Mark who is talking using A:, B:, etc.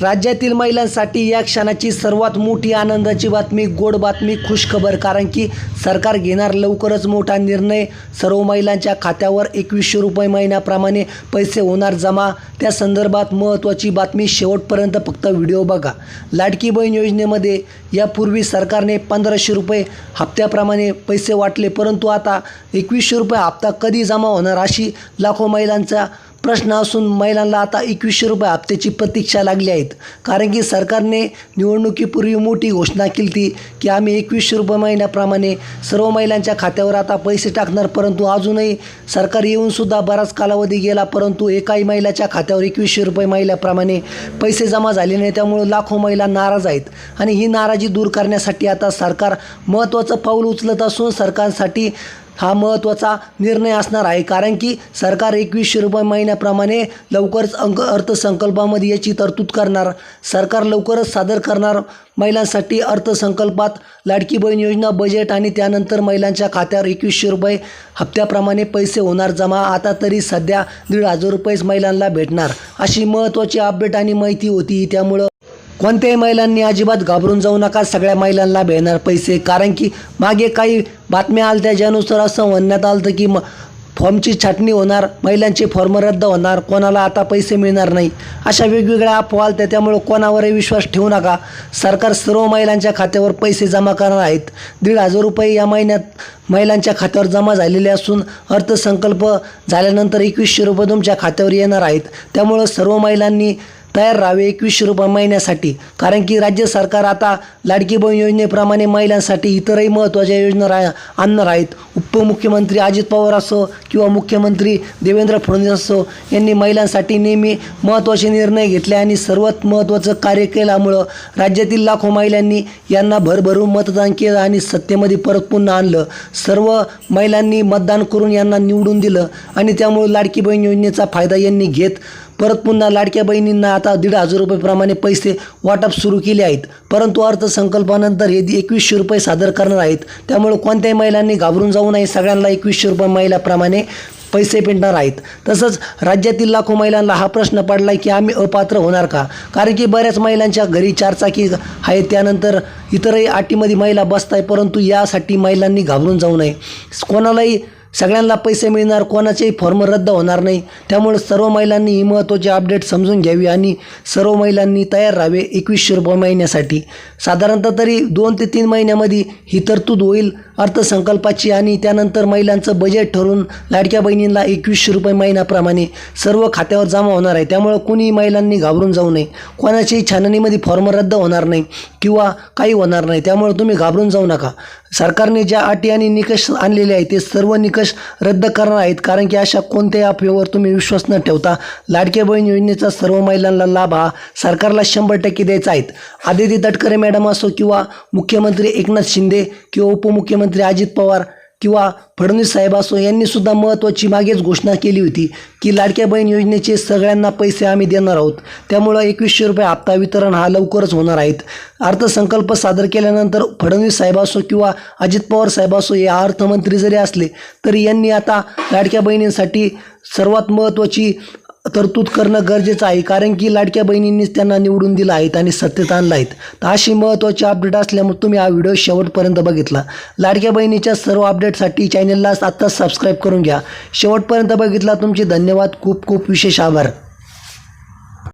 A: राज्यातील महिलांसाठी या क्षणाची सर्वात मोठी आनंदाची बातमी गोड बातमी खुशखबर. कारण की सरकार घेणार लवकरच मोठा निर्णय. सर्व महिलांच्या खात्यावर एकवीसशे रुपये महिन्याप्रमाणे पैसे होणार जमा. त्या संदर्भात महत्त्वाची बातमी शेवटपर्यंत फक्त व्हिडिओ बघा. लाडकी बहीण योजनेमध्ये यापूर्वी सरकारने पंधराशे रुपये हप्त्याप्रमाणे पैसे वाटले. परंतु आता एकवीसशे रुपये हप्ता कधी जमा होणार अशी लाखो महिलांचा प्रश्न असून महिलांना आता एकवीसशे रुपये हप्त्याची प्रतीक्षा लागली आहेत. कारण की सरकारने निवडणुकीपूर्वी मोठी घोषणा केली ती की आम्ही एकवीसशे रुपये महिन्याप्रमाणे सर्व महिलांच्या खात्यावर आता पैसे टाकणार परंतु अजूनही सरकार येऊनसुद्धा बराच कालावधी गेला परंतु एकाही महिलाच्या खात्यावर एकवीसशे रुपये महिल्याप्रमाणे पैसे जमा झाले नाही. त्यामुळे लाखो महिला नाराज आहेत आणि ही नाराजी दूर करण्यासाठी आता सरकार महत्त्वाचं पाऊल उचलत असून सरकारसाठी हा महत्त्वाचा निर्णय असणार आहे. कारण की सरकार एकवीसशे रुपये महिन्याप्रमाणे लवकरच अंक अर्थसंकल्पामध्ये याची तरतूद करणार. सरकार लवकरच सादर करणार. महिलांसाठी अर्थसंकल्पात लाडकी बहीण योजना बजेट आणि त्यानंतर महिलांच्या खात्यावर एकवीसशे रुपये हप्त्याप्रमाणे पैसे होणार. जमा आता तरी सध्या दीड हजार रुपयेच महिलांना भेटणार. अशी महत्त्वाची अपडेट आणि माहिती होती. त्यामुळं कोणत्याही महिलांनी अजिबात घाबरून जाऊ नका. सगळ्या महिलांना मिळणार पैसे. कारण की मागे काही बातम्या आल्या ज्यानुसार असं म्हणण्यात आलं होतं की म फॉर्मची छाटणी होणार महिलांचे फॉर्म रद्द होणार कोणाला आता पैसे मिळणार नाही. अशा वेगवेगळ्या अफवा आल्या त्यामुळं कोणावरही विश्वास ठेवू नका. सरकार सर्व महिलांच्या खात्यावर पैसे जमा करणार आहेत. दीड हजार रुपये या महिन्यात महिलांच्या खात्यावर जमा झालेले असून अर्थसंकल्प झाल्यानंतर एकवीसशे रुपये तुमच्या खात्यावर येणार आहेत. त्यामुळं सर्व महिलांनी तयार राहावे एकवीसशे रुपये महिन्यासाठी. कारण की राज्य सरकार आता लाडकी बहीण योजनेप्रमाणे महिलांसाठी इतरही महत्त्वाच्या योजना रा आणणार आहेत. उपमुख्यमंत्री अजित पवार असो किंवा मुख्यमंत्री देवेंद्र फडणवीस असो यांनी महिलांसाठी नेहमी महत्त्वाचे निर्णय घेतले आणि सर्वात महत्त्वाचं कार्य केल्यामुळं राज्यातील लाखो महिलांनी यांना भरभरून मतदान केलं आणि सत्तेमध्ये परत पुन्हा आणलं. सर्व महिलांनी मतदान करून यांना निवडून दिलं आणि त्यामुळे लाडकी बहीण योजनेचा फायदा यांनी घेत परत पुन्हा लाडक्या बहिणींना आता दीड हजार रुपयेप्रमाणे पैसे वाटप सुरू केले आहेत. परंतु अर्थसंकल्पानंतर हे एकवीसशे रुपये सादर करणार आहेत. त्यामुळे कोणत्याही महिलांनी घाबरून जाऊ नये. सगळ्यांना एकवीसशे रुपये महिलाप्रमाणे पैसे पेटणार आहेत. तसंच राज्यातील लाखो महिलांना हा प्रश्न पडला की आम्ही अपात्र होणार का? कारण की बऱ्याच महिलांच्या घरी चारचाकी आहेत. त्यानंतर इतरही अटीमध्ये महिला बसत आहे परंतु यासाठी महिलांनी घाबरून जाऊ नये. कोणालाही सगळ्यांना पैसे मिळणार कोणाचेही फॉर्म रद्द होणार नाही. त्यामुळे सर्व महिलांनी ही महत्त्वाची अपडेट समजून घ्यावी आणि सर्व महिलांनी तयार राहावे एकवीसशे रुपये महिन्यासाठी. साधारणतः तरी दोन ते तीन महिन्यामध्ये ही तरतूद होईल अर्थसंकल्पाची आणि त्यानंतर महिलांचं बजेट ठरवून लाडक्या बहिणींना एकवीसशे रुपये महिन्याप्रमाणे सर्व खात्यावर जमा होणार आहे. त्यामुळं कुणी महिलांनी घाबरून जाऊ नये. कोणाच्याही छाननीमध्ये फॉर्म रद्द होणार नाही किंवा काही होणार नाही. त्यामुळे तुम्ही घाबरून जाऊ नका. सरकारने ज्या अटी आणि निकष आणलेले आहेत ते सर्व निकष रद्द करणार आहेत. कारण की अशा कोणत्याही अफवेवर तुम्ही विश्वास न ठेवता लाडक्या बहीण योजनेचा सर्व महिलांना लाभ हा सरकारला शंभर टक्के द्यायचा आहेत आदिती तटकरे मॅडम असो किंवा मुख्यमंत्री एकनाथ शिंदे किंवा उपमुख्यमंत्री अजित पवार किंवा फडणवीस साहेब असो यांनी सुद्धा महत्त्वाची मागेच घोषणा केली होती की लाडक्या बहीण योजनेचे सगळ्यांना पैसे आम्ही देणार आहोत. त्यामुळं एकवीसशे रुपये हप्ता वितरण हा लवकरच होणार आहेत. अर्थसंकल्प सादर केल्यानंतर फडणवीस साहेब असो किंवा अजित पवार साहेब असो हे अर्थमंत्री जरी असले तरी यांनी आता लाडक्या बहिणींसाठी सर्वात महत्त्वाची तरतूद करणं गरजेचं आहे. कारण की लाडक्या बहिणींनीच त्यांना निवडून दिलं आहेत आणि सत्तेत आणलं आहेत. तर अशी महत्त्वाची अपडेट असल्यामुळे तुम्ही हा व्हिडिओ शेवटपर्यंत बघितला. लाडक्या बहिणीच्या सर्व अपडेटसाठी चॅनलला आत्ताच सबस्क्राईब करून घ्या. शेवटपर्यंत बघितला तुमचे धन्यवाद. खूप खूप विशेष आभार.